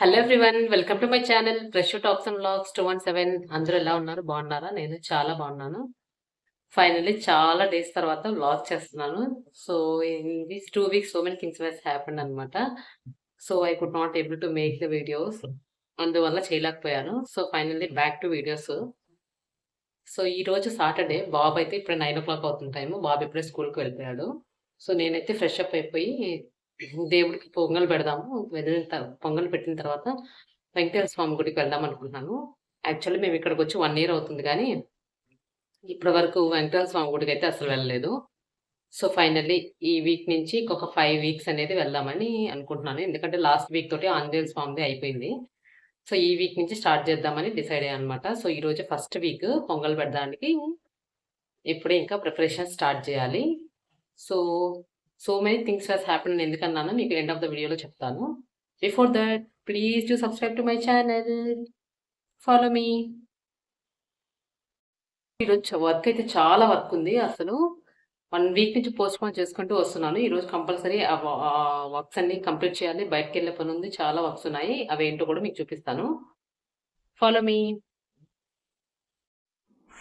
Hello everyone welcome to my channel fresh talks and vlogs two one seven అందరూ ఎలా ఉన్నారు? బాగున్నారా? నేను చాలా బాగున్నాను. ఫైనల్లీ చాలా డేస్ తర్వాత బ్లాగ్ చేస్తున్నాను. So in these two weeks so many things was happened అనమాట so I could not able to make the videos అందువల్ల చేయలేకపోయాను. So finally back to videos so ఈ రోజు సాటర్డే బాబు అయితే ఇప్పుడు నైన్ ఓ క్లాక్ అవుతుంది టైము బాబు ఇప్పుడే స్కూల్కి వెళ్ళిపోయాడు. సో నేనైతే ఫ్రెష్ అప్ అయిపోయి దేవుడికి పొంగల్ పెడదాము. వెళ్ళిన పొంగల్ పెట్టిన తర్వాత వెంకటేశ్వర స్వామి గుడికి వెళ్దాం అనుకుంటున్నాను. యాక్చువల్లీ మేము ఇక్కడికి వచ్చి వన్ ఇయర్ అవుతుంది కానీ ఇప్పటి వరకు వెంకటేశ్వర స్వామి గుడికి అయితే అసలు వెళ్ళలేదు. సో ఫైనల్లీ ఈ వీక్ నుంచి ఒక ఫైవ్ వీక్స్ అనేది వెళ్దామని అనుకుంటున్నాను. ఎందుకంటే లాస్ట్ వీక్ తోటి ఆంజనేయ స్వామిది అయిపోయింది. సో ఈ వీక్ నుంచి స్టార్ట్ చేద్దామని డిసైడ్ అయ్యాను అనమాట సో ఈరోజు ఫస్ట్ వీక్ పొంగల్ పెట్టడానికి ఇప్పుడే ఇంకా ప్రిపరేషన్ స్టార్ట్ చేయాలి. So so many things has happen ఎందుకన్నాను మీకు ఎండ్ ఆఫ్ ద వీడియోలో చెప్తాను before that please to subscribe to my channel follow me ఈరోజు వర్క్ అయితే చాలా వర్క్ ఉంది. అసలు వన్ వీక్ నుంచి పోస్ట్ పోన్ చేసుకుంటూ వస్తున్నాను. ఈరోజు కంపల్సరీ ఆ వర్క్స్ అన్ని కంప్లీట్ చేయాలి. బయటకు వెళ్ళే పని ఉంది. చాలా వర్క్స్ ఉన్నాయి. అవి ఏంటో కూడా మీకు చూపిస్తాను. ఫాలో మీ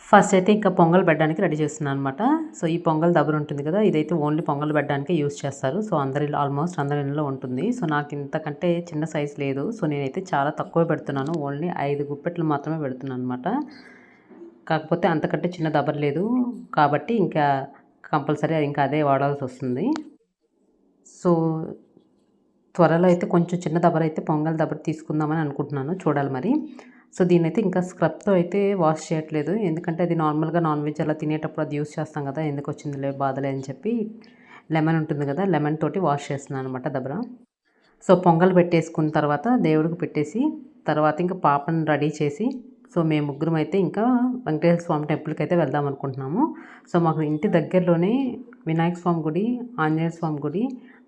ఫస్ట్ అయితే ఇంకా పొంగల్ పెట్టడానికి రెడీ చేస్తున్నాను అనమాట సో ఈ పొంగల్ దబ్బర ఉంటుంది కదా ఇదైతే ఓన్లీ పొంగల్ పెట్టడానికే యూస్ చేస్తారు. సో అందరి ఆల్మోస్ట్ అందరి ఇంట్లో ఉంటుంది. సో నాకు ఇంతకంటే చిన్న సైజ్ లేదు. సో నేనైతే చాలా తక్కువ పెడుతున్నాను. ఓన్లీ ఐదు గుప్పెట్లు మాత్రమే పెడుతున్నాను అనమాట కాకపోతే అంతకంటే చిన్న దబ్బర లేదు. కాబట్టి ఇంకా కంపల్సరీ ఇంకా అదే వాడాల్సి వస్తుంది. సో త్వరలో అయితే కొంచెం చిన్న దబ్బర అయితే పొంగల్ దబ్బర తీసుకుందామని అనుకుంటున్నాను. చూడాలి మరి. సో దీని అయితే ఇంకా స్క్రబ్తో అయితే వాష్ చేయట్లేదు. ఎందుకంటే అది నార్మల్గా నాన్ వెజ్ అలా తినేటప్పుడు అది యూస్ చేస్తాం కదా ఎందుకు వచ్చిందిలే బాధలే అని చెప్పి లెమన్ ఉంటుంది కదా లెమన్ తోటి వాష్ చేస్తున్నాను అనమాట దబ్బర సో పొంగల్ పెట్టేసుకున్న తర్వాత దేవుడికి పెట్టేసి తర్వాత ఇంకా పాపను రెడీ చేసి సో మేము ముగ్గురం అయితే ఇంకా వెంకటేశ్వర స్వామి టెంపుల్కి అయితే వెళ్దాం అనుకుంటున్నాము. సో మాకు ఇంటి దగ్గరలోనే వినాయక స్వామి గుడి ఆంజనేయ స్వామి గుడి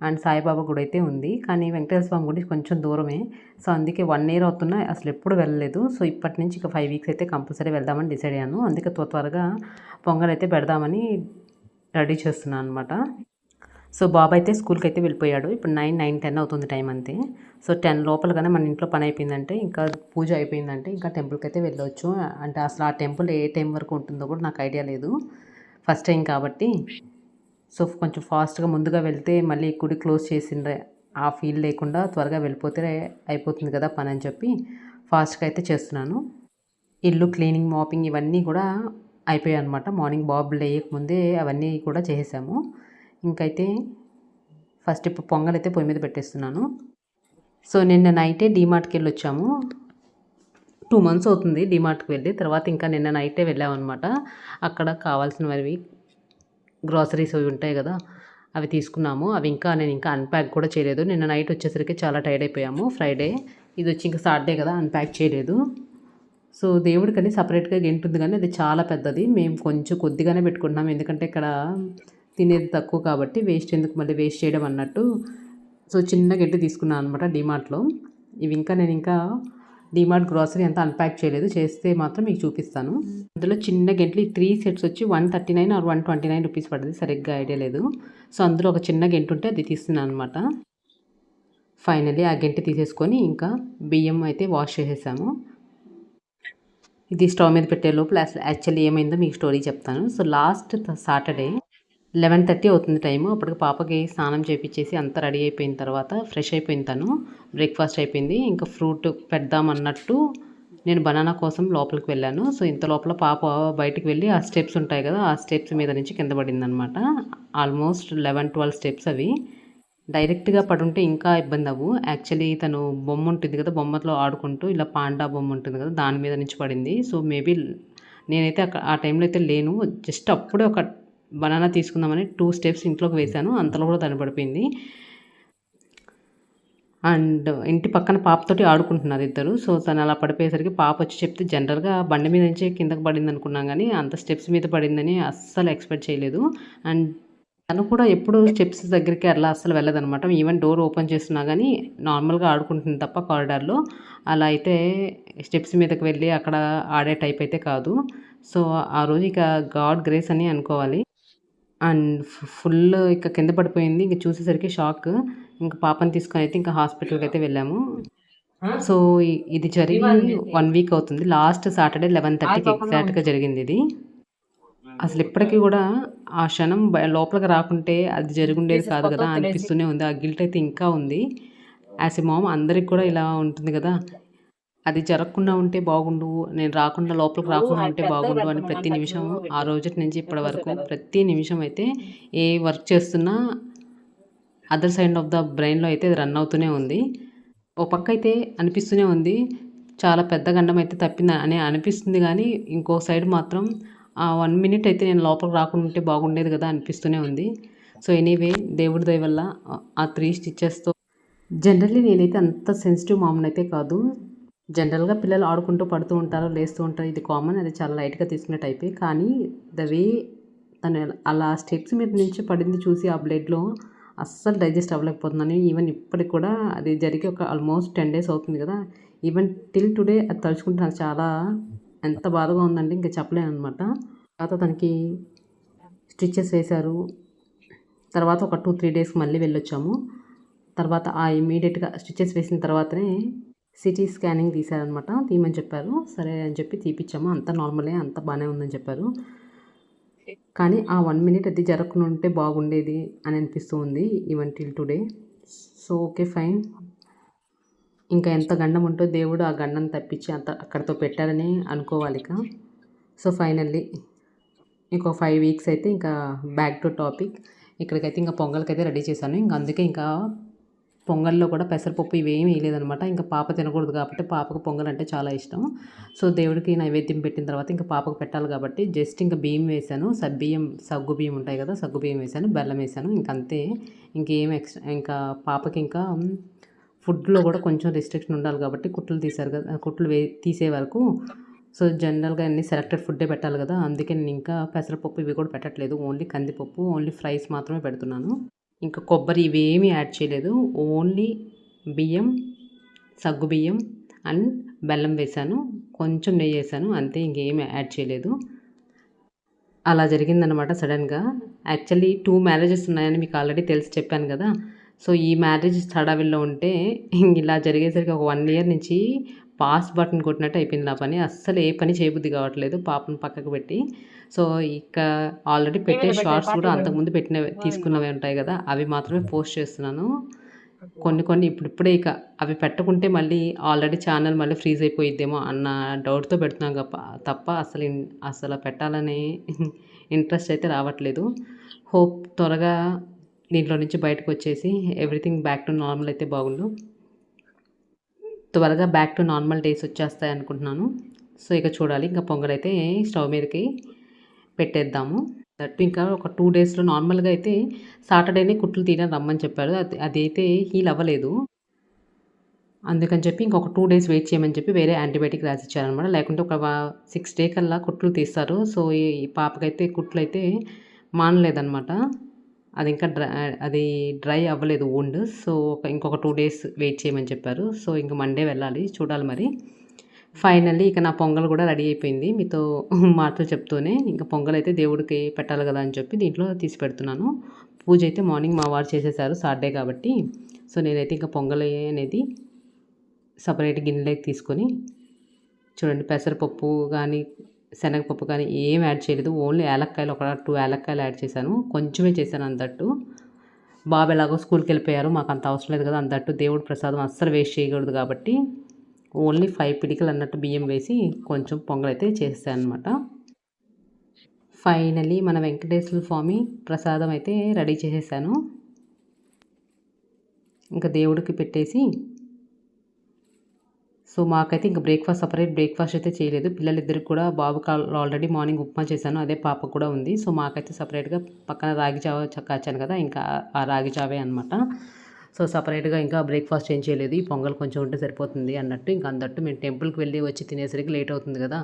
అండ్ సాయిబాబా గుడి అయితే ఉంది. కానీ వెంకటేశ్వర స్వామి గుడి కొంచెం దూరమే. సో అందుకే వన్ ఇయర్ అవుతున్నా అసలు ఎప్పుడు వెళ్ళలేదు. సో ఇప్పటి నుంచి ఇక ఫైవ్ వీక్స్ అయితే కంపల్సరీ వెళ్దామని డిసైడ్ అయ్యాను. అందుకే త్వర త్వరగా పొంగల్ అయితే పెడదామని రెడీ చేస్తున్నాను అనమాట సో బాబు అయితే స్కూల్కి అయితే వెళ్ళిపోయాడు. ఇప్పుడు నైన్ నైన్ టెన్ అవుతుంది టైం అంతే. సో టెన్ లోపలగానే మన ఇంట్లో పని అయిపోయిందంటే ఇంకా పూజ అయిపోయిందంటే ఇంకా టెంపుల్కి అయితే వెళ్ళవచ్చు అంటే అసలు ఆ టెంపుల్ ఏ టైం వరకు ఉంటుందో కూడా నాకు ఐడియా లేదు. ఫస్ట్ టైం కాబట్టి. సో కొంచెం ఫాస్ట్గా ముందుగా వెళ్తే మళ్ళీ గుడి క్లోజ్ చేసిండ్రే ఆ ఫీల్ లేకుండా త్వరగా వెళ్ళిపోతే అయిపోతుంది కదా పని అని చెప్పి ఫాస్ట్గా అయితే చేస్తున్నాను. ఇల్లు క్లీనింగ్ మాపింగ్ ఇవన్నీ కూడా అయిపోయాయి అనమాట మార్నింగ్ బాబు లేయకముందే అవన్నీ కూడా చేసేసాము. ఇంకైతే ఫస్ట్ ఇప్పుడు పొంగల్ అయితే పొయ్యి మీద పెట్టేస్తున్నాను. సో నిన్న నైటే డీమార్ట్కి వెళ్ళి వచ్చాము టూ మంత్స్ అవుతుంది డీమార్ట్కి వెళ్ళి. తర్వాత ఇంకా నిన్న నైటే వెళ్ళామన్నమాట. అక్కడ కావాల్సినవి గ్రాసరీస్ అవి ఉంటాయి కదా అవి తీసుకున్నాము. అవి ఇంకా నేను ఇంకా అన్ప్యాక్ కూడా చేయలేదు. నిన్న నైట్ వచ్చేసరికి చాలా టైర్డ్ అయిపోయాము. ఫ్రైడే ఇది వచ్చి ఇంకా సాటర్డే కదా అన్ప్యాక్ చేయలేదు. సో దేవుడికని సపరేట్గా గెంటుంది కానీ అది చాలా పెద్దది. మేము కొంచెం కొద్దిగానే పెట్టుకుంటున్నాం. ఎందుకంటే ఇక్కడ తినేది తక్కువ కాబట్టి వేస్ట్ ఎందుకు మళ్ళీ వేస్ట్ చేయడం అన్నట్టు. సో చిన్న గెంటు తీసుకున్నాను అనమాట డిమార్ట్లో ఇవి ఇంకా నేను ఇంకా డిమార్ట్ గ్రాసరీ అంతా అన్ప్యాక్ చేయలేదు. చేస్తే మాత్రం మీకు చూపిస్తాను. అందులో చిన్న గెంట్లు ఈ త్రీ సెట్స్ వచ్చి one thirty nine or one twenty nine rupees పడుతుంది. సరిగ్గా ఐడియా లేదు. సో అందులో ఒక చిన్న గెంటు ఉంటే అది తీస్తున్నాను అనమాట ఫైనలీ ఆ గెంటి తీసేసుకొని ఇంకా బియ్యం అయితే వాష్ చేసేసాము. ఇది స్టవ్ మీద పెట్టే లోపల అసలు యాక్చువల్లీ ఏమైందో మీకు స్టోరీ చెప్తాను. So last Saturday eleven thirty అవుతుంది టైము. అప్పటికి పాపకి స్నానం చేపించేసి అంతా రెడీ అయిపోయిన తర్వాత ఫ్రెష్ అయిపోయింది తను. బ్రేక్ఫాస్ట్ అయిపోయింది. ఇంకా ఫ్రూట్ పెడదాం అన్నట్టు నేను బనానా కోసం లోపలికి వెళ్ళాను. సో ఇంత లోపల పాప బయటికి వెళ్ళి ఆ స్టెప్స్ ఉంటాయి కదా ఆ స్టెప్స్ మీద నుంచి కింద పడింది అనమాట ఆల్మోస్ట్ లెవెన్ ట్వెల్వ్ స్టెప్స్ అవి. డైరెక్ట్గా పడుంటే ఇంకా ఇబ్బంది అవ్వు యాక్చువల్లీ తను బొమ్మ ఉంటుంది కదా బొమ్మతో ఆడుకుంటూ ఇలా పాండా బొమ్మ ఉంటుంది కదా దాని మీద నుంచి పడింది. సో మేబీ నేనైతే అక్కడ ఆ టైంలో అయితే లేను. జస్ట్ అప్పుడే ఒక బనానా తీసుకుందామని టూ స్టెప్స్ ఇంట్లోకి వేశాను. అంతలో కూడా తను పడిపోయింది. అండ్ ఇంటి పక్కన పాపతోటి ఆడుకుంటున్నారు ఇద్దరు. సో తను అలా పడిపోయేసరికి పాప వచ్చి చెప్తే జనరల్గా బండి మీద నుంచి కిందకి పడింది అనుకున్నాం కానీ అంత స్టెప్స్ మీద పడిందని అస్సలు ఎక్స్పెక్ట్ చేయలేదు. అండ్ తను కూడా ఎప్పుడు స్టెప్స్ దగ్గరికి అలా అస్సలు వెళ్ళదనమాట. ఈవెన్ డోర్ ఓపెన్ చేస్తున్నా కానీ నార్మల్గా ఆడుకుంటుంది తప్ప కారిడార్లో అలా అయితే స్టెప్స్ మీదకి వెళ్ళి అక్కడ ఆడే టైప్ అయితే కాదు. సో ఆ రోజు ఇక గాడ్ గ్రేస్ అని అనుకోవాలి. అండ్ ఫుల్ ఇక కింద పడిపోయింది. ఇంక చూసేసరికి షాక్. ఇంకా పాపని తీసుకొని అయితే ఇంకా హాస్పిటల్కి అయితే వెళ్ళాము. సో ఇది జరిగి వన్ వీక్. అవుతుంది. లాస్ట్ సాటర్డే లెవెన్ థర్టీకి ఎగ్జాక్ట్గా జరిగింది ఇది. అసలు ఇప్పటికీ కూడా ఆ క్షణం లోపలికి రాకుంటే అది జరుగుండేది కాదు కదా అనిపిస్తూనే ఉంది. ఆ గిల్ట్ అయితే ఇంకా ఉంది. యాజ్ ఎ మామ్ అందరికి కూడా ఇలా ఉంటుంది కదా. అది జరగకుండా ఉంటే బాగుండు నేను రాకుండా లోపలికి రాకుండా ఉంటే బాగుండు అని ప్రతి నిమిషం ఆ రోజు నుంచి ఇప్పటి వరకు ప్రతి నిమిషం అయితే ఏ వర్క్ చేస్తున్నా అదర్ సైడ్ ఆఫ్ ద బ్రెయిన్లో అయితే రన్ అవుతూనే ఉంది. ఓ పక్క అయితే అనిపిస్తూనే ఉంది. చాలా పెద్ద గండం అయితే తప్పింది అని అనిపిస్తుంది కానీ ఇంకో సైడ్ మాత్రం ఆ వన్ మినిట్ అయితే నేను లోపలికి రాకుండా ఉంటే బాగుండేది కదా అనిపిస్తూనే ఉంది. సో ఎనీవే దేవుడి దయ వల్ల ఆ- ఆ త్రీ స్టిచ్చెస్తో జనరల్లీ నేనైతే అంత సెన్సిటివ్ మామూలు అయితే కాదు. జనరల్గా పిల్లలు ఆడుకుంటూ పడుతూ ఉంటారు లేస్తూ ఉంటారు. ఇది కామన్ అది చాలా లైట్గా తీసుకునే టైపే. కానీ ద వే తను అలా స్టెప్స్ మీద నుంచి పడింది చూసి ఆ బ్లడ్లో అస్సలు డైజెస్ట్ అవ్వలేకపోతున్నాను. ఈవెన్ ఇప్పటికి కూడా అది జరిగి ఒక ఆల్మోస్ట్ టెన్ డేస్ అవుతుంది కదా. ఈవెన్ టిల్ టుడే అది తలుచుకుంటే నాకు చాలా ఎంత బాధగా ఉందంటే ఇంకా చెప్పలేను అనమాట తర్వాత తనకి స్టిచ్చెస్ వేశారు. తర్వాత ఒక టూ త్రీ డేస్కి మళ్ళీ వెళ్ళొచ్చాము. తర్వాత ఆ ఇమీడియట్గా స్టిచ్చెస్ వేసిన తర్వాతనే సిటీ స్కానింగ్ తీశారనమాట. తీయమని చెప్పారు. సరే అని చెప్పి తీపిచ్చాము. అంత నార్మలే అంత బాగానే ఉందని చెప్పారు. కానీ ఆ వన్ మినిట్ అది జరగకుండా ఉంటే బాగుండేది అని అనిపిస్తూ ఉంది even till today. So okay fine. ఇంకా ఎంత గండం ఉంటో దేవుడు ఆ గండం తప్పించి అంత అక్కడితో పెట్టారని అనుకోవాలి ఇక. సో ఫైనల్లీ ఇంకో ఫైవ్ వీక్స్ అయితే ఇంకా బ్యాక్ టు టాపిక్. ఇక్కడికైతే ఇంకా పొంగల్కైతే రెడీ చేశాను. ఇంకా అందుకే ఇంకా పొంగల్లో కూడా పెసరపప్పు ఇవేమీ వేయలేదనమాట ఇంకా పాప తినకూడదు కాబట్టి పాపకు పొంగల్ అంటే చాలా ఇష్టం. సో దేవుడికి నైవేద్యం పెట్టిన తర్వాత ఇంకా పాపకు పెట్టాలి కాబట్టి జస్ట్ ఇంకా బియ్యం వేశాను సబ్బియ్యం సగ్గు బియ్యం ఉంటాయి కదా సగ్గు బియ్యం వేసాను బెల్లం వేశాను ఇంకా అంతే. ఇంకేం ఎక్స్ట్రా ఇంకా పాపకి ఇంకా ఫుడ్లో కూడా కొంచెం రిస్ట్రిక్షన్ ఉండాలి కాబట్టి కుట్లు తీశారు కదా కుట్లు వే తీసే వరకు. సో జనరల్గా అన్ని సెలెక్టెడ్ ఫుడ్డే పెట్టాలి కదా అందుకే నేను ఇంకా పెసరపప్పు ఇవి కూడా పెట్టట్లేదు. ఓన్లీ కందిపప్పు ఓన్లీ ఫ్రైస్ మాత్రమే పెడుతున్నాను. ఇంకా కొబ్బరి ఇవేమీ యాడ్ చేయలేదు. ఓన్లీ బియ్యం సగ్గు బియ్యం అండ్ బెల్లం వేసాను కొంచెం నెయ్యి వేసాను అంతే ఇంకేమి యాడ్ చేయలేదు. అలా జరిగిందనమాట సడన్గా. యాక్చువల్లీ టూ మ్యారేజెస్ ఉన్నాయని మీకు ఆల్రెడీ తెలిసి చెప్పాను కదా. సో ఈ మ్యారేజ్ హడావిల్లో ఉంటే ఇంక ఇలా జరిగేసరికి ఒక వన్ ఇయర్ నుంచి పాస్ బటన్ కొట్టినట్టు అయిపోయింది నా పని. అస్సలు ఏ పని చేయబుద్ధి కావట్లేదు. పాపను పక్కకు పెట్టి. సో ఇక ఆల్రెడీ పెట్టే షార్ట్స్ కూడా అంతకుముందు పెట్టిన తీసుకున్నవి ఉంటాయి కదా అవి మాత్రమే పోస్ట్ చేస్తున్నాను. కొన్ని కొన్ని ఇప్పుడు ఇప్పుడే ఇక అవి పెట్టకుంటే మళ్ళీ ఆల్రెడీ ఛానల్ మళ్ళీ ఫ్రీజ్ అయిపోయిద్దేమో అన్న డౌట్తో పెడుతున్నాం తప్ప తప్ప అసలు అసలు పెట్టాలనే ఇంట్రెస్ట్ అయితే రావట్లేదు. హోప్ త్వరగా దీంట్లో నుంచి బయటకు వచ్చేసి ఎవ్రీథింగ్ బ్యాక్ టు నార్మల్ అయితే బాగుండు. త్వరగా బ్యాక్ టు నార్మల్ డేస్ వచ్చేస్తాయి అనుకుంటున్నాను. సో ఇక చూడాలి ఇంకా పొంగల్ అయితే స్టవ్ మీదకి పెట్టేద్దాము. దట్టు ఇంకా ఒక టూ డేస్లో నార్మల్గా అయితే సాటర్డేనే కుట్లు తీయడం రమ్మని చెప్పారు. అది అదైతే హీల్ అవ్వలేదు. అందుకని చెప్పి ఇంకొక టూ డేస్ వెయిట్ చేయమని చెప్పి వేరే యాంటీబయాటిక్ రాసి ఇచ్చారనమాట లేకుంటే ఒక సిక్స్ డే కల్లా కుట్లు తీస్తారు. సో ఈ పాపకైతే కుట్లు అయితే మానలేదన్నమాట. అది ఇంకా డ్రై అది డ్రై అవ్వలేదు wound సో ఇంకొక టూ డేస్ వెయిట్ చేయమని చెప్పారు. సో ఇంక మండే వెళ్ళాలి. చూడాలి మరి. ఫైనల్లీ ఇక నా పొంగల్ కూడా రెడీ అయిపోయింది. మీతో మాటలు చెప్తూనే ఇంకా పొంగల్ అయితే దేవుడికి పెట్టాలి కదా అని చెప్పి దీంట్లో తీసి పెడుతున్నాను. పూజ అయితే మార్నింగ్ మా వారు చేసేసారు సాటర్డే కాబట్టి. సో నేనైతే ఇంకా పొంగల్ అనేది సపరేట్ గిన్నెలోకి తీసుకొని చూడండి పెసరపప్పు కానీ శనగపప్పు కానీ ఏం యాడ్ చేయలేదు. ఓన్లీ యాలక్కాయలు ఒక టూ యాలక్కాయలు యాడ్ చేశాను. కొంచెమే చేశాను అంతట్టు. బాబు ఎలాగో స్కూల్కి వెళ్ళిపోయారు మాకు అంత అవసరం లేదు కదా అంతట్టు. దేవుడు ప్రసాదం అస్సలు వేస్ట్ చేయకూడదు కాబట్టి ఓన్లీ ఫైవ్ పిడికలు అన్నట్టు బియ్యం వేసి కొంచెం పొంగలైతే అయితే చేస్తాను అనమాట ఫైనలీ మన వెంకటేశ్వర స్వామి ప్రసాదం అయితే రెడీ చేసేసాను. ఇంకా దేవుడికి పెట్టేసి సో మాకైతే ఇంకా బ్రేక్ఫాస్ట్ సపరేట్ బ్రేక్ఫాస్ట్ అయితే చేయలేదు. పిల్లలిద్దరికి కూడా బాబుకి ఆల్రెడీ మార్నింగ్ ఉప్మా చేశాను అదే పాప కూడా ఉంది. సో మాకైతే సపరేట్గా పక్కన రాగి జావ చక్కాచాను కదా ఇంకా ఆ రాగి జావే అనమాట సో సపరేట్గా ఇంకా బ్రేక్ఫాస్ట్ ఏం చేయలేదు. ఈ పొంగల్ కొంచెం ఉంటే సరిపోతుంది అన్నట్టు ఇంకా అందట్టు మేము టెంపుల్కి వెళ్ళి వచ్చి తినేసరికి లేట్ అవుతుంది కదా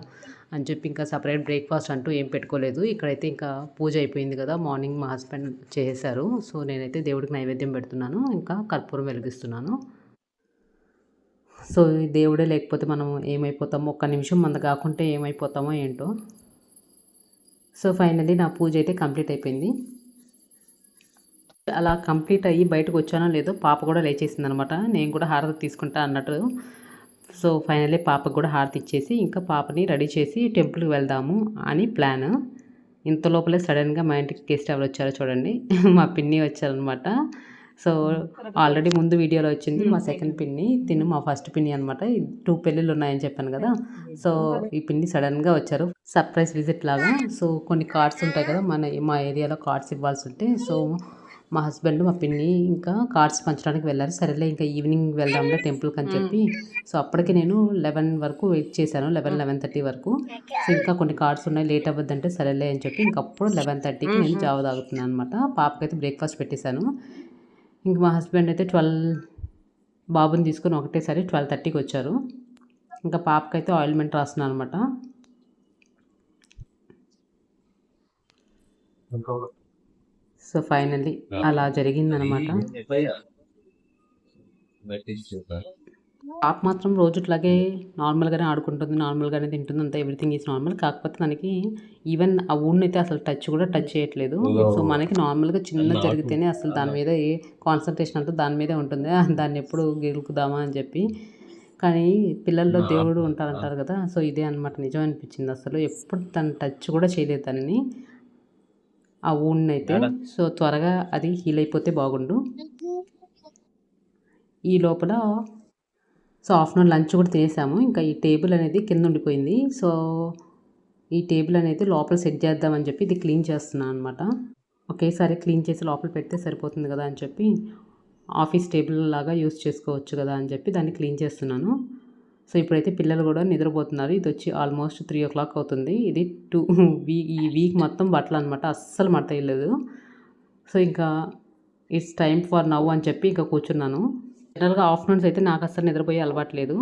అని చెప్పి ఇంకా సపరేట్ బ్రేక్ఫాస్ట్ అంటూ ఏం పెట్టుకోలేదు. ఇక్కడైతే ఇంకా పూజ అయిపోయింది కదా మార్నింగ్ మా హస్బెండ్ చేసేసారు సో నేనైతే దేవుడికి నైవేద్యం పెడుతున్నాను ఇంకా కర్పూరం వెలిగిస్తున్నాను. సో ఈ దేవుడే లేకపోతే మనం ఏమైపోతామో ఒక్క నిమిషం మంద కాకుంటే ఏమైపోతామో ఏంటో. సో ఫైనలీ నా పూజ అయితే కంప్లీట్ అయిపోయింది. అలా కంప్లీట్ అయ్యి బయటకు వచ్చానో లేదో పాప కూడా లేచేసింది అనమాట నేను కూడా హారతి తీసుకుంటా అన్నట్టు. సో ఫైనల్లీ పాపకు కూడా హారతి ఇచ్చేసి ఇంకా పాపని రెడీ చేసి టెంపుల్కి వెళ్దాము అని ప్లాన్. ఇంత లోపలే సడన్గా మా ఇంటికి గెస్ట్ ఎవరు వచ్చారో చూడండి. మా పిన్ని వచ్చారనమాట. సో ఆల్రెడీ ముందు వీడియోలో వచ్చింది మా సెకండ్ పిన్ని. తిను మా ఫస్ట్ పిన్ని అనమాట. టూ పెళ్ళిళ్ళు ఉన్నాయని చెప్పాను కదా. సో ఈ పిన్ని సడన్గా వచ్చారు. సర్ప్రైజ్ విజిట్ లాగా. సో కొన్ని కార్డ్స్ ఉంటాయి కదా మన మా ఏరియాలో కార్డ్స్ ఇవ్వాల్సి ఉంటే. సో మా హస్బెండ్ మా పిన్ని ఇంకా కార్డ్స్ పంచడానికి వెళ్ళారు. సరేలే ఇంకా ఈవినింగ్ వెళ్దాంలే టెంపుల్కి అని చెప్పి. సో అప్పటికి నేను లెవెన్ వరకు వెయిట్ చేశాను లెవెన్ లెవెన్ థర్టీ వరకు. సో ఇంకా కొన్ని కార్డ్స్ ఉన్నాయి లేట్ అవ్వద్దంటే సరేలే అని చెప్పి ఇంకప్పుడు లెవెన్ థర్టీకి నేను జావ తాగుతున్నాను అనమాట పాపకైతే బ్రేక్ఫాస్ట్ పెట్టేశాను. ఇంక మా హస్బెండ్ అయితే ట్వెల్వ్ బాబుని తీసుకొని ఒకటేసారి ట్వెల్వ్ థర్టీకి వచ్చారు. ఇంకా పాపకైతే ఆయిల్మెంట్ రాస్తున్నాను అనమాట సో ఫైనల్లీ అలా జరిగిందనమాట. పాప మాత్రం రోజు ఇట్లాగే నార్మల్గానే ఆడుకుంటుంది నార్మల్గానే తింటుంది అంతా ఎవ్రీథింగ్ ఈజ్ నార్మల్. కాకపోతే తనకి ఈవెన్ ఆ ఊడిని అయితే అసలు టచ్ కూడా టచ్ చేయట్లేదు. సో మనకి నార్మల్గా చిన్న జరిగితేనే అసలు దాని మీద ఏ కాన్సన్ట్రేషన్ అంతా దాని మీదే ఉంటుంది. దాన్ని ఎప్పుడు గెలుకుదామా అని చెప్పి. కానీ పిల్లల్లో దేవుడు ఉంటారంటారు కదా. సో ఇదే అనమాట నిజం అనిపించింది అసలు. ఎప్పుడు తను టచ్ కూడా చేయలేదు దానిని. ఆ ఊడిని అయితే సో త్వరగా అది హీల్ అయిపోతే బాగుండు. ఈ లోపల సో ఆఫ్టర్నూన్ లంచ్ కూడా తినేసాము. ఇంకా ఈ టేబుల్ అనేది కింద ఉండిపోయింది. సో ఈ టేబుల్ అనేది లోపల సెట్ చేద్దామని చెప్పి ఇది క్లీన్ చేస్తున్నాను అనమాట ఒకేసారి క్లీన్ చేసి లోపల పెడితే సరిపోతుంది కదా అని చెప్పి ఆఫీస్ టేబుల్ లాగా యూస్ చేసుకోవచ్చు కదా అని చెప్పి దాన్ని క్లీన్ చేస్తున్నాను. సో ఇప్పుడైతే పిల్లలు కూడా నిద్రపోతున్నారు. ఇది వచ్చి ఆల్మోస్ట్ త్రీ ఓ క్లాక్ అవుతుంది. ఇది టూ వీ ఈ వీక్ మొత్తం బట్టలు అనమాట అస్సలు మడత వేయలేదు సో ఇంకా ఇట్స్ టైం ఫర్ నవ్ అని చెప్పి ఇంకా కూర్చున్నాను. జనరల్గా ఆఫ్టర్నూన్స్ అయితే నాకు అస్సలు నిద్రపోయే అలవాట్లేదు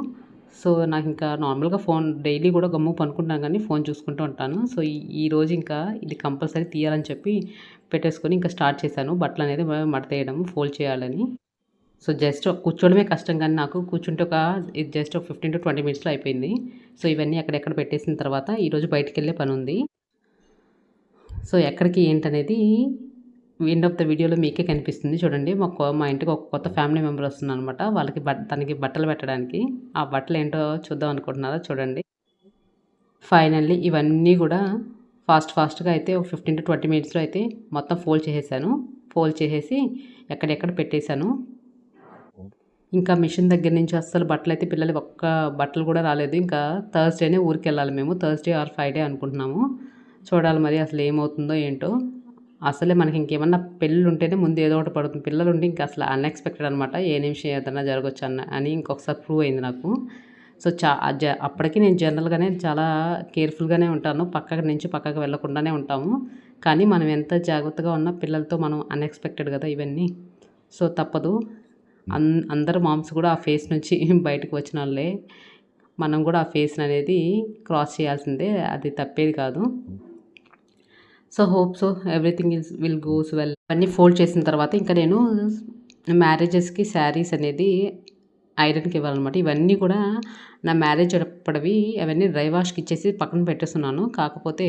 సో నాకు ఇంకా నార్మల్గా ఫోన్ డైలీ కూడా గమ్ము పనుకుంటాను కానీ ఫోన్ చూసుకుంటూ ఉంటాను. సో ఈ ఈ రోజు ఇంకా ఇది కంపల్సరీ తీయాలని చెప్పి పెట్టేసుకొని ఇంకా స్టార్ట్ చేశాను. బట్టలు అనేది మడతేయడం ఫోల్డ్ చేయాలని. సో జస్ట్ కూర్చోవడమే కష్టం కానీ నాకు కూర్చుంటే ఒక ఇది జస్ట్ ఒక ఫిఫ్టీన్ టు ట్వంటీ మినిట్స్లో అయిపోయింది. సో ఇవన్నీ అక్కడెక్కడ పెట్టేసిన తర్వాత ఈరోజు బయటికి వెళ్ళే పని ఉంది సో ఎక్కడికి ఏంటనేది ఎండ్ ఆఫ్ ద వీడియోలో మీకే కనిపిస్తుంది. చూడండి మా కొ- మా ఇంటికి ఒక కొత్త ఫ్యామిలీ మెంబర్ వస్తున్నారు అనమాట వాళ్ళకి బట్ తనకి బట్టలు పెట్టడానికి. ఆ బట్టలు ఏంటో చూద్దాం అనుకుంటున్నారా చూడండి. ఫైనల్లీ ఇవన్నీ కూడా ఫాస్ట్ ఫాస్ట్గా అయితే ఒక ఫిఫ్టీన్ టు ట్వంటీ మినిట్స్లో అయితే మొత్తం ఫోల్డ్ చేసేసాను. ఫోల్డ్ చేసేసి ఎక్కడెక్కడ పెట్టేశాను. ఇంకా మిషన్ దగ్గర నుంచి అస్సలు బట్టలు అయితే పిల్లలు ఒక్క బట్టలు కూడా రాలేదు. ఇంకా థర్స్డేనే ఊరికి వెళ్ళాలి మేము. థర్స్డే ఆర్ ఫ్రైడే అనుకుంటున్నాము. చూడాలి మరి అసలు ఏమవుతుందో ఏంటో. అసలే మనకి ఇంకేమన్నా పెళ్ళి ఉంటేనే ముందు ఏదో ఒకటి పడుతుంది. పిల్లలు ఉంటే ఇంకా అసలు అన్ఎక్స్పెక్టెడ్ అనమాట ఏ నిమిషం ఏదైనా జరగచ్చు అన్న అని ఇంకొకసారి ప్రూవ్ అయింది నాకు. సో చా జ- అప్పటికి నేను జనరల్గానే చాలా కేర్ఫుల్గానే ఉంటాను. పక్కకి నుంచి పక్కకు వెళ్ళకుండానే ఉంటాము. కానీ మనం ఎంత జాగ్రత్తగా ఉన్నా పిల్లలతో మనం అన్ఎక్స్పెక్టెడ్ కదా ఇవన్నీ. సో తప్పదు. అన్ అందరు మామ్స్ కూడా ఆ ఫేస్ నుంచి బయటకు వచ్చిన వాళ్ళే. మనం కూడా ఆ ఫేస్ అనేది క్రాస్ చేయాల్సిందే అది తప్పేది కాదు. So hope so everything is will goes well. అన్నీ ఫోల్డ్ చేసిన తర్వాత ఇంకా నేను మ్యారేజెస్కి శారీస్ అనేది ఐరన్కి ఇవ్వాలన్నమాట. ఇవన్నీ కూడా నా మ్యారేజ్ అప్పటివి అవన్నీ డ్రై వాష్కి ఇచ్చేసి పక్కన పెట్టేస్తున్నాను. కాకపోతే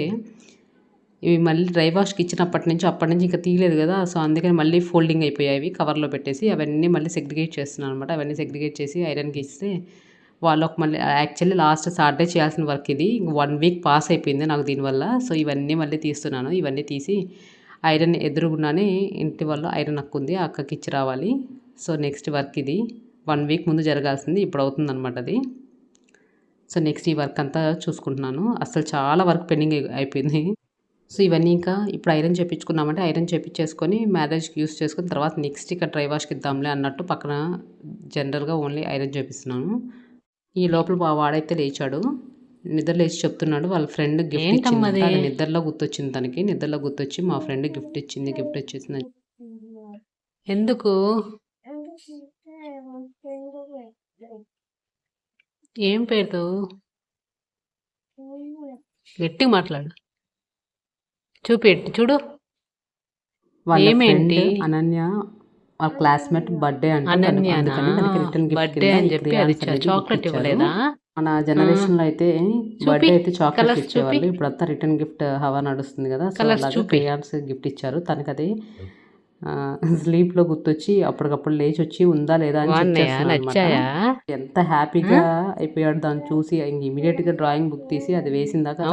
ఇవి మళ్ళీ డ్రై వాష్కి ఇచ్చినప్పటి నుంచి అప్పటి నుంచి ఇంకా తీయలేదు కదా సో అందుకని మళ్ళీ ఫోల్డింగ్ అయిపోయాయి కవర్లో పెట్టేసి అవన్నీ మళ్ళీ సెగ్రిగేట్ చేస్తున్నాను అనమాట అవన్నీ సెగ్రిగేట్ చేసి ఐరన్కి ఇస్తే వాళ్ళకి మళ్ళీ యాక్చువల్లీ లాస్ట్ సాటర్డే చేయాల్సిన వర్క్ ఇది. వన్ వీక్ పాస్ అయిపోయింది నాకు దీనివల్ల. సో ఇవన్నీ మళ్ళీ తీస్తున్నాను. ఇవన్నీ తీసి ఐరన్ ఎదురుగున్నానే ఇంటి వల్ల ఐరన్ అక్క ఉంది అక్కకి ఇచ్చి రావాలి. సో నెక్స్ట్ వర్క్ ఇది. వన్ వీక్ ముందు జరగాల్సింది ఇప్పుడు అవుతుంది అనమాట అది. సో నెక్స్ట్ ఈ వర్క్ అంతా చూసుకుంటున్నాను. అసలు చాలా వర్క్ పెండింగ్ అయిపోయింది. సో ఇవన్నీ ఇంకా ఇప్పుడు ఐరన్ చేయించుకున్నామంటే ఐరన్ చేయించేసుకొని మ్యారేజ్కి యూస్ చేసుకుని తర్వాత నెక్స్ట్ ఇక్కడ డ్రై వాష్కి ఇద్దాంలే అన్నట్టు పక్కన జనరల్గా ఓన్లీ ఐరన్ చేపిస్తున్నాను. ఈ లోపల వాడైతే లేచాడు. నిద్ర లేచి చెప్తున్నాడు. వాళ్ళ ఫ్రెండ్ గిఫ్ట్ ఇచ్చింది నిద్రలో గుర్తొచ్చింది తనకి. నిద్రలో గుర్తొచ్చి మా ఫ్రెండ్ గిఫ్ట్ ఇచ్చింది గిఫ్ట్ వచ్చేసింది ఎందుకు? ఏం పేరు? గట్టిగా మాట్లాడు. చూపి చూడు. ఏమేంటి? అనన్య వాళ్ళ క్లాస్మేట్ బర్త్డే అంటే అనన్యనా? బర్త్డే అని చెప్పి అది చాక్లెట్ ఇవ్వలేదా? మన జనరేషన్లో అయితే బర్త్డే అయితే చాక్లెట్ ఇచ్చేవాళ్ళు. ఇప్పుడు అంతా రిటర్న్ గిఫ్ట్ హవా నడుస్తుంది కదా. సో అలాగే. క్రేయాన్స్ గిఫ్ట్ ఇచ్చారు. తనకి అది స్లీప్లో గుర్తొచ్చి అప్పటికప్పుడు లేచి వచ్చి ఉందా లేదా అని ఎంత హ్యాపీగా అయిపోయాడు దాన్ని చూసి ఇంక ఇమీడియట్గా డ్రాయింగ్ బుక్ తీసి అది వేసిన దాకా.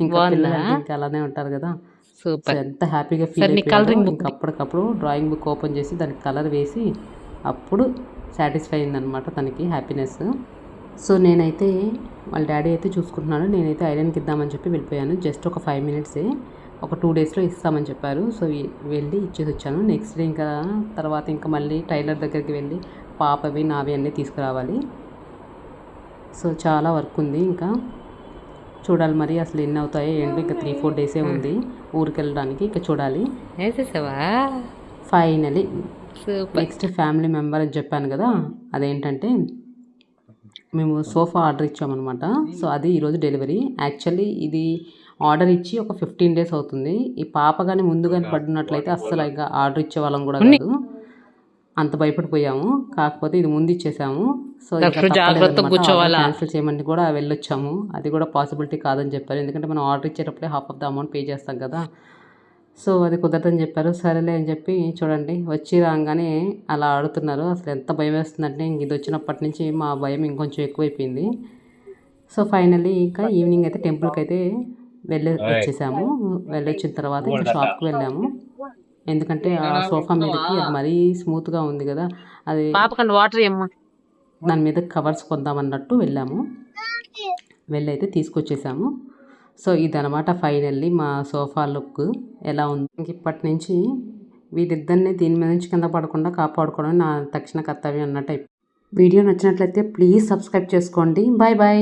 ఇంకా ఇంకా అలానే ఉంటారు కదా. సూపర్. ఎంత హ్యాపీగా ఫీల్ book ఇంకా అప్పటికప్పుడు డ్రాయింగ్ బుక్ ఓపెన్ చేసి దానికి కలర్ వేసి అప్పుడు సాటిస్ఫై అయిందనమాట తనకి హ్యాపీనెస్ సో నేనైతే వాళ్ళ డాడీ అయితే చూసుకుంటున్నాడు. నేనైతే ఐరన్కి ఇద్దామని చెప్పి వెళ్ళిపోయాను. జస్ట్ ఒక ఫైవ్ మినిట్సే ఒక టూ డేస్లో ఇస్తామని చెప్పారు. సో వెళ్ళి ఇచ్చేసి వచ్చాను. నెక్స్ట్ డే ఇంకా తర్వాత ఇంకా మళ్ళీ టైలర్ దగ్గరికి వెళ్ళి పాపవి నావి అన్నీ తీసుకురావాలి. సో చాలా వర్క్ ఉంది ఇంకా. చూడాలి మరి అసలు ఎన్ని అవుతాయో ఏంటో ఇంకా త్రీ ఫోర్ డేసే ఉంది. ఊరికి వెళ్ళడానికి ఇంకా చూడాలి. వేసేసావా? ఫైనలీ నెక్స్ట్ ఫ్యామిలీ మెంబర్ అని చెప్పాను కదా అదేంటంటే మేము సోఫా ఆర్డర్ ఇచ్చామన్నమాట. సో అది ఈరోజు డెలివరీ. యాక్చువల్లీ ఇది ఆర్డర్ ఇచ్చి ఒక ఫిఫ్టీన్ డేస్ అవుతుంది. ఈ పాప కానీ ముందు కానీ పడినట్లయితే అస్సలు ఇంకా ఆర్డర్ ఇచ్చే వాళ్ళం కూడా కాదు. అంత భయపడిపోయాము. కాకపోతే ఇది ముందు ఇచ్చేసాము. సో? క్యాన్సిల్ చేయమని కూడా వెళ్ళొచ్చాము. అది కూడా పాసిబిలిటీ కాదని చెప్పారు. ఎందుకంటే మనం order ఇచ్చేటప్పుడే half of the amount pay చేస్తాం కదా. సో అది కుదరదని చెప్పారు. సరేలే అని చెప్పి చూడండి. వచ్చి రాగానే అలా ఆడుతున్నారు. అసలు ఎంత భయం వేస్తుందంటే ఇంక ఇది వచ్చినప్పటి నుంచి మా భయం ఇంకొంచెం ఎక్కువైపోయింది. సో ఫైనల్లీ ఇంకా ఈవినింగ్ అయితే టెంపుల్కి అయితే వెళ్ళి వచ్చేసాము. వెళ్ళొచ్చిన తర్వాత ఇంకా షాప్కి వెళ్ళాము. ఎందుకంటే ఆ సోఫా మీదకి అది మరీ స్మూత్గా ఉంది కదా. అది పాపకండి వాటర్ దాని మీద కవర్స్ కొందామన్నట్టు వెళ్ళాము. వెళ్ళి అయితే తీసుకొచ్చేసాము. సో ఇదనమాట ఫైనల్లీ మా సోఫా లుక్ ఎలా ఉంది. ఇంక ఇప్పటి నుంచి వీరిద్దరిని దీని మీద నుంచి కింద పడకుండా కాపాడుకోవడం నా తక్షణ కర్తవ్యం అన్నట్టు అయిపోయింది. వీడియో నచ్చినట్లయితే ప్లీజ్ సబ్స్క్రైబ్ చేసుకోండి. Bye bye.